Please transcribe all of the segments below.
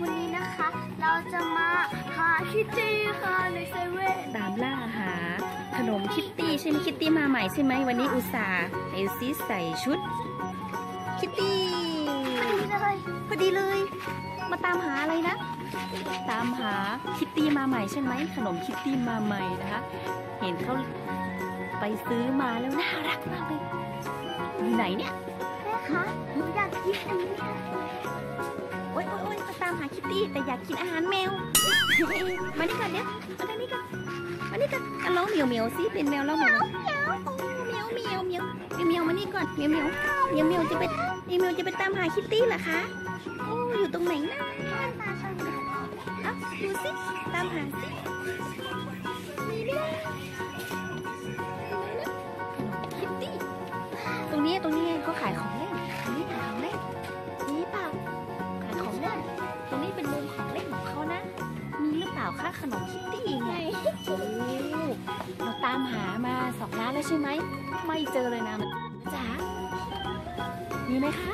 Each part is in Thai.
วันนี้นะคะ เราจะมาหาคิตตี้ค่ะในเซเว่นตามล่าหา ขนมคิตตี้ใช่ไหมคิตตี้มาใหม่ใช่ไหมวันนี้อุตส่าห์เอลซี่ใส่ชุด คิตตี้นี่เลยพอดีเลย มาตามหาอะไรนะ ตามหาคิตตี้มาใหม่ใช่ไหมขนมคิตตี้มาใหม่นะคะ เห็นเขาไปซื้อมาแล้วน่ารักมากเลยอยู่ไหนเนี่ยแม่คะหนูอยากกินอันนี้ค่ะโอ๊ยโอ๊ยโอ๊ยมาตามหาคิตตี้แต่อยากกินอาหารแมว มานี่ก่อนเดี๋ยวมาทางนี้ก่อนมานี่ก่อนอะร้องเหมียวเหมียวสิเป็นแมวแล้วเหมียวเหมียวโอ้เหมียวเหมียวเหมียวเหมียวเหมียวมานี่ก่อนเหมียวเหมียวเหมียวเหมียวจะไปเหมียวเหมียวจะไปตามหาคิตตี้เหรอคะโอ้อยู่ตรงไหนนะมันตาชนกันเอ้าดูสิตามหาสิมีไหมล่ะคิตตี้ตรงนี้ตรงนี้ไงเขาขายของเล่นตรง นมคิตตี้ไงโอ้เราตามหามาสองร้านแล้วใช่ไหม ไม่เจอเลยนะมันจ๋ามีไหมคะ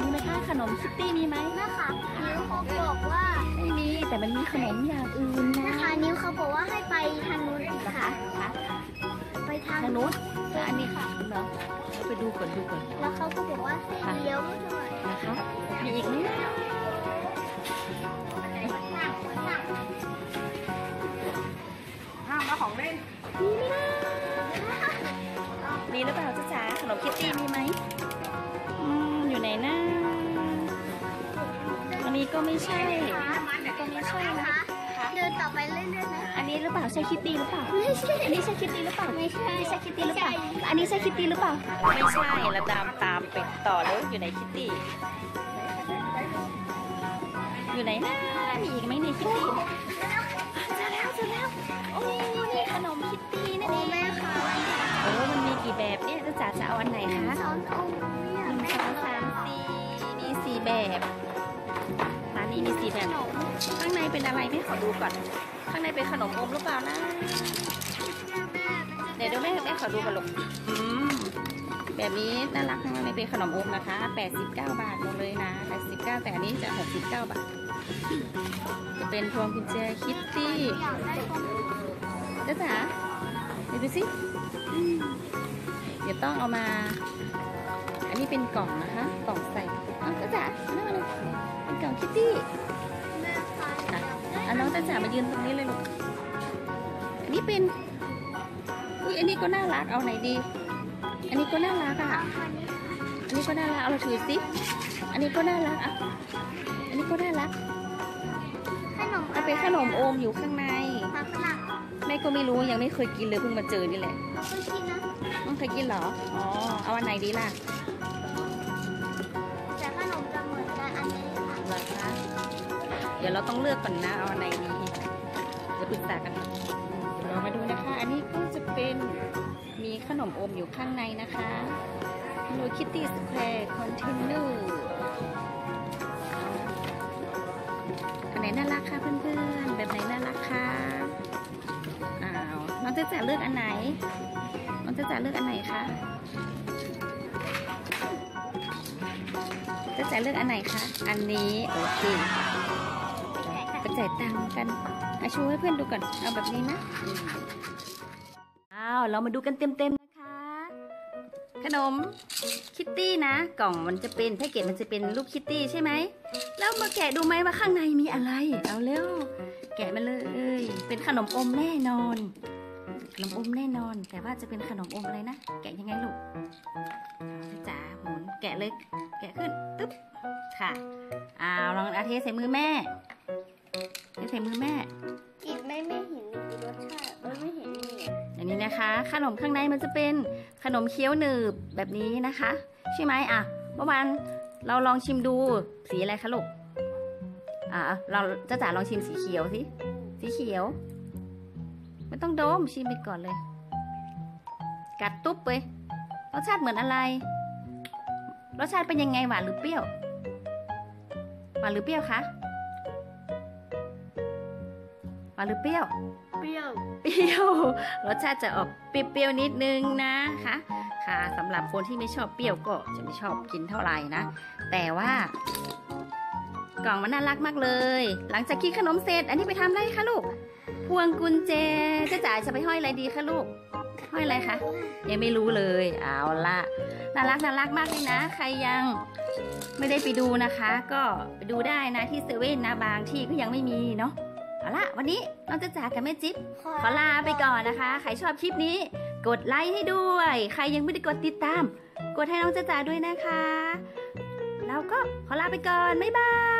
มีไหมคะขนมคิตตี้มีไหมแม่คะนิ้วเขาบอกว่าไม่มีแต่มันมีขนมอย่างอื่นแม่นะคะ นิ้วเขาบอกว่าให้ไปทางนู้นอีกค่ะคะไปทางทางนู้นแล้วอันนี้ค่ะเหรอเราไปดูก่อนดูก่อนแล้วเขาก็บอกว่าให้เลี้ยว มีหรือเปล่าจ๊ะจ๋าขนมคิตตี้มีไหมอืมอยู่ไหนนะอันนี้ก็ไม่ใช่ก็ไม่ใช่นะคะเดินต่อไปเรื่อยๆนะ อันนี้หรือเปล่าใช่คิตตี้หรือเปล่า ไม่ใช่ อันนี้ใช่คิตตี้หรือเปล่า ไม่ใช่ใช่คิตตี้หรือเปล่า อันนี้ใช่คิตตี้หรือเปล่า ไม่ใช่เราตามตามไปต่อแล้วอยู่ไหนคิตตี้ อยู่ไหนนะมีอีกไหมในคิตตี้เจอแล้วเจอแล้ว โอ้นี่ขนมคิตตี้นั่นโอ้เอง กี่แบบเนี่ยจ้าจ๋าจะเอาอันไหนคะสอนเอาหนึ่งสองสามสี่มีสี่แบบร้านนี้มีสี่แบบ ข้างในเป็นอะไรไม่ขอดูก่อน ข้างในเป็นขนมอมหรือเปล่านะ เดี๋ยวแม่แม่ขอดูกันลูกอืมแบบนี้น่ารักทั้งนั้นเลยเป็นขนมอมนะคะ 89 บาทหมดเลยนะ 89 แต่อันนี้จะ 69 บาท จะเป็นพวงกุญแจคิตตี้เจ้าจ๋าเดี๋ยวดูสิ เดี๋ยวต้องเอามา อันนี้เป็นกล่องนะคะ กล่องใส่เอ้าเจ้าจ๋าเอานั่นมาเลยเป็นกล่องคิตตี้แม่ค่ะอะน้องเจ้าจ๋ามายืนตรงนี้เลยลูก อันนี้เป็น อุ้ยอันนี้ก็น่ารัก เอาไหนดี อันนี้ก็น่ารักอะ อันนี้ก็น่ารัก เอาเราถือสิ อันนี้ก็น่ารักอะ อันนี้ก็น่ารักขนมเอาเป็นขนมโอมอยู่ข้างในผักฝรั่ง แม่ก็ไม่รู้ยังไม่เคยกินเลยเพิ่งมาเจอนี่แหละไม่กินนะน้องเคยกินเหรอ อ๋อ เอาอันไหนดีล่ะแต่ขนมจะเหมือนกันอันนี้ค่ะเหรอคะเดี๋ยวเราต้องเลือกก่อนนะเอาอันไหนดีเดี๋ยวปรึกษากันเดี๋ยวเรามาดูนะคะ อันนี้ก็จะเป็นมีขนมอมอยู่ข้างในนะคะนูคิตตี้สแควร์คอนเทนเนอร์อันไหนน่ารักคะเพื่อนๆ แบบไหนน่ารักคะอ้าวน้ องจะจะเลือกอันไหนน้องจะจะเลือกอันไหนคะจะจะเลือกอันไหนคะ อันนี้โอเคไปจ่ายตังค์กันอาชูให้เพื่อนดูก่อน เอาแบบนี้นะ อ้าว เรามาดูกันเต็มๆนะคะ ขนมคิตตี้นะ กล่องมันจะเป็นแพ็กเกจมันจะเป็นรูปคิตตี้ใช่ไหม แล้วมาแกะดูไหมว่าข้างในมีอะไร เอาเร็ว แกะมาเลย เป็นขนมอมแน่นอนข นมอมแน่นอน แต่ว่าจะเป็นขนมอมอะไรนะ แกะยังไงลูกเอาจ๋าหมุนแกะเลยแกะขึ้นตึ๊บค่ะอ้าวลองเอาเทใส่มือแม่เทใส่มือแม่กินไม่ไม่เห็นมีรสชาติเออไม่เห็นมีอันนี้นะคะ ขนมข้างในมันจะเป็นขนมเคี้ยวหนึบแบบนี้นะคะ ใช่ไหมอะเมื่อวานเราลองชิมดูสีอะไรคะลูกอะเราจ้าจ๋าลองชิมสีเขียวสิสีเขียวไม่ ต้องโดมชิมไปก่อนเลย กัดตุ๊บไปรสชาติเหมือนอะไร รสชาติเป็นยังไงหวานหรือเปรี้ยว หวานหรือเปรี้ยวคะ หวานหรือเปรี้ยว เปรี้ยว เปรี้ยว รสชาติจะออกเปรี้ยวๆนิดนึงนะคะ ค่ะสำหรับคนที่ไม่ชอบเปรี้ยวก็จะไม่ชอบกินเท่าไหร่นะ แต่ว่ากล่องมันน่ารักมากเลย หลังจากกินขนมเสร็จ อันนี้ไปทำอะไรคะลูก พวงกุญแจเจ้าจ๋าจะไปห้อยอะไรดีคะลูก ห้อยอะไรคะยังไม่รู้เลย เอาละน่ารักน่ารักมากเลยนะ ใครยังไม่ได้ไปดูนะคะ ก็ไปดูได้นะที่เซเว่นนะบางที่ก็ยังไม่มีเนาะเอาละวันนี้น้องจ้าจ๋ากับแม่จิ๊บขอลาไปก่อนนะคะ ใครชอบคลิปนี้ กดไลค์ให้ด้วย ใครยังไม่ได้กดติดตาม กดให้น้องจ้าจ๋าด้วยนะคะ แล้วก็ขอลาไปก่อน บ๊ายบาย